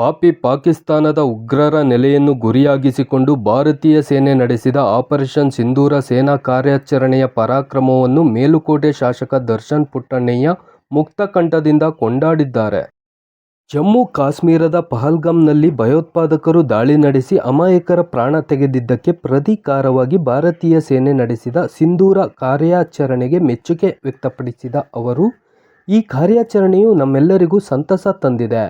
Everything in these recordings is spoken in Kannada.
ಪಾಪಿ ಪಾಕಿಸ್ತಾನದ ಉಗ್ರರ ನೆಲೆಯನ್ನು ಗುರಿಯಾಗಿಸಿಕೊಂಡು ಭಾರತೀಯ ಸೇನೆ ನಡೆಸಿದ ಆಪರೇಷನ್ ಸಿಂಧೂರ ಸೇನಾ ಕಾರ್ಯಾಚರಣೆಯ ಪರಾಕ್ರಮವನ್ನು ಮೇಲುಕೋಟೆ ಶಾಸಕ ದರ್ಶನ್ ಪುಟ್ಟಣ್ಣಯ್ಯ ಮುಕ್ತಕಂಠದಿಂದ ಕೊಂಡಾಡಿದ್ದಾರೆ. ಜಮ್ಮು ಕಾಶ್ಮೀರದ ಪಹಲ್ಗಂನಲ್ಲಿ ಭಯೋತ್ಪಾದಕರು ದಾಳಿ ನಡೆಸಿ ಅಮಾಯಕರ ಪ್ರಾಣ ತೆಗೆದಿದ್ದಕ್ಕೆ ಪ್ರತೀಕಾರವಾಗಿ ಭಾರತೀಯ ಸೇನೆ ನಡೆಸಿದ ಸಿಂಧೂರ ಕಾರ್ಯಾಚರಣೆಗೆ ಮೆಚ್ಚುಗೆ ವ್ಯಕ್ತಪಡಿಸಿದ ಅವರು, ಈ ಕಾರ್ಯಾಚರಣೆಯು ನಮ್ಮೆಲ್ಲರಿಗೂ ಸಂತಸ ತಂದಿದೆ.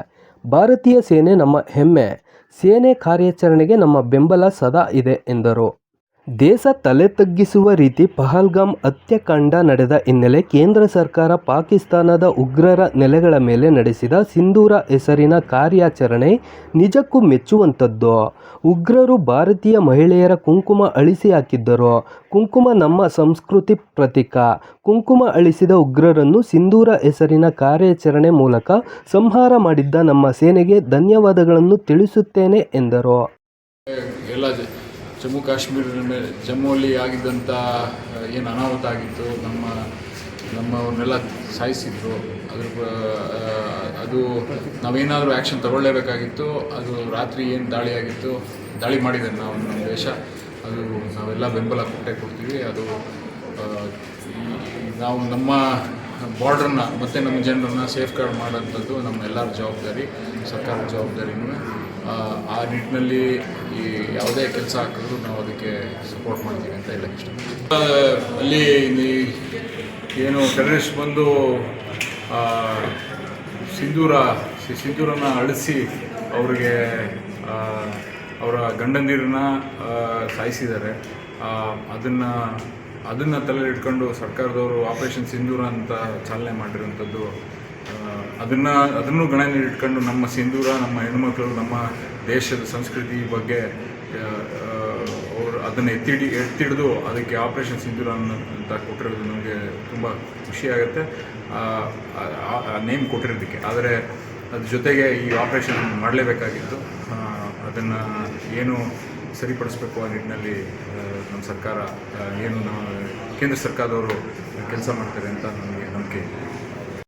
ಭಾರತೀಯ ಸೇನೆ ನಮ್ಮ ಹೆಮ್ಮೆ. ಸೇನೆ ಕಾರ್ಯಾಚರಣೆಗೆ ನಮ್ಮ ಬೆಂಬಲ ಸದಾ ಇದೆ ಎಂದರು. ದೇಶ ತಲೆತಗ್ಗಿಸುವ ರೀತಿ ಪಹಲ್ಗಾಮ್ ಹತ್ಯಾಕಾಂಡ ನಡೆದ ಹಿನ್ನೆಲೆ ಕೇಂದ್ರ ಸರ್ಕಾರ ಪಾಕಿಸ್ತಾನದ ಉಗ್ರರ ನೆಲೆಗಳ ಮೇಲೆ ನಡೆಸಿದ ಸಿಂಧೂರ ಹೆಸರಿನ ಕಾರ್ಯಾಚರಣೆ ನಿಜಕ್ಕೂ ಮೆಚ್ಚುವಂಥದ್ದು. ಉಗ್ರರು ಭಾರತೀಯ ಮಹಿಳೆಯರ ಕುಂಕುಮ ಅಳಿಸಿ ಹಾಕಿದ್ದರು. ಕುಂಕುಮ ನಮ್ಮ ಸಂಸ್ಕೃತಿ ಪ್ರತೀಕ. ಕುಂಕುಮ ಅಳಿಸಿದ ಉಗ್ರರನ್ನು ಸಿಂಧೂರ ಹೆಸರಿನ ಕಾರ್ಯಾಚರಣೆ ಮೂಲಕ ಸಂಹಾರ ಮಾಡಿದ್ದ ನಮ್ಮ ಸೇನೆಗೆ ಧನ್ಯವಾದಗಳನ್ನು ತಿಳಿಸುತ್ತೇನೆ ಎಂದರು. ಜಮ್ಮು ಕಾಶ್ಮೀರ ಮೇಲೆ ಜಮ್ಮುವಲ್ಲಿ ಆಗಿದ್ದಂಥ ಏನು ಅನಾಹುತ ಆಗಿತ್ತು, ನಮ್ಮ, ನಮ್ಮವ್ರನ್ನೆಲ್ಲ ಸಾಯಿಸಿದ್ರು. ಅದ್ರ ಅದು ನಾವೇನಾದರೂ ಆ್ಯಕ್ಷನ್ ತಗೊಳ್ಳೇಬೇಕಾಗಿತ್ತು, ಅದು ರಾತ್ರಿ ಏನು ದಾಳಿ ಆಗಿತ್ತು, ದಾಳಿ ಮಾಡಿದ್ದಾರೆ ನಾವು, ನಮ್ಮ ದೇಶ. ಅದು ನಾವೆಲ್ಲ ಬೆಂಬಲ ಕೊಟ್ಟೆ ಕೊಡ್ತೀವಿ. ಅದು ನಾವು ನಮ್ಮ ಬಾರ್ಡ್ರನ್ನ ಮತ್ತು ನಮ್ಮ ಜನರನ್ನ ಸೇಫ್ ಗಾರ್ಡ್ ಮಾಡೋಂಥದ್ದು ನಮ್ಮ ಎಲ್ಲರ ಜವಾಬ್ದಾರಿ ಸರ್ಕಾರದ ಜವಾಬ್ದಾರಿನೂ. ಆ, ನಿಟ್ಟಿನಲ್ಲಿ ಈ ಯಾವುದೇ ಕೆಲಸ ಹಾಕಿದ್ರು ನಾವು ಅದಕ್ಕೆ ಸಪೋರ್ಟ್ ಮಾಡ್ತೀವಿ ಅಂತ ಹೇಳಕ್ಕೆ ಇಷ್ಟ ಅಲ್ಲಿ ಏನು ಟೆರರಿಸ್ಟ್ ಬಂದು ಸಿಂಧೂರ ಸಿಂಧೂರನ ಅಳಿಸಿ ಅವ್ರಿಗೆ ಅವರ ಗಂಡಂದಿರನ್ನ ಸಾಯಿಸಿದ್ದಾರೆ. ಅದನ್ನು ಅದನ್ನು ತಲೆ ಇಟ್ಕೊಂಡು ಸರ್ಕಾರದವರು ಆಪರೇಷನ್ ಸಿಂಧೂರ ಅಂತ ಚಾಲನೆ ಮಾಡಿರುವಂಥದ್ದು ಅದನ್ನು ಅದನ್ನು ಗಣನೆ ಇಟ್ಕೊಂಡು ನಮ್ಮ ಸಿಂಧೂರ, ನಮ್ಮ ಹೆಣ್ಮಕ್ಳು ನಮ್ಮ ದೇಶದ ಸಂಸ್ಕೃತಿ ಬಗ್ಗೆ ಅವರು ಅದನ್ನು ಎತ್ತಿಡಿ, ಎತ್ತಿಡಿದು ಅದಕ್ಕೆ ಆಪರೇಷನ್ ಸಿಂಧೂರ ಅಂತ ಕೊಟ್ಟಿರೋದು ನಮಗೆ ತುಂಬ ಖುಷಿಯಾಗುತ್ತೆ ನೇಮ್ ಕೊಟ್ಟಿರೋದಕ್ಕೆ. ಆದರೆ ಅದ್ರ ಜೊತೆಗೆ ಈ ಆಪರೇಷನ್ ಮಾಡಲೇಬೇಕಾಗಿತ್ತು. ಅದನ್ನು ಏನು ಸರಿಪಡಿಸ್ಬೇಕು ಆ ನಿಟ್ಟಿನಲ್ಲಿ ನಮ್ಮ ಸರ್ಕಾರ ಏನು ಕೇಂದ್ರ ಸರ್ಕಾರದವರು ಕೆಲಸ ಮಾಡ್ತಾರೆ ಅಂತ ನನಗೆ ನಂಬಿಕೆ ಇದೆ.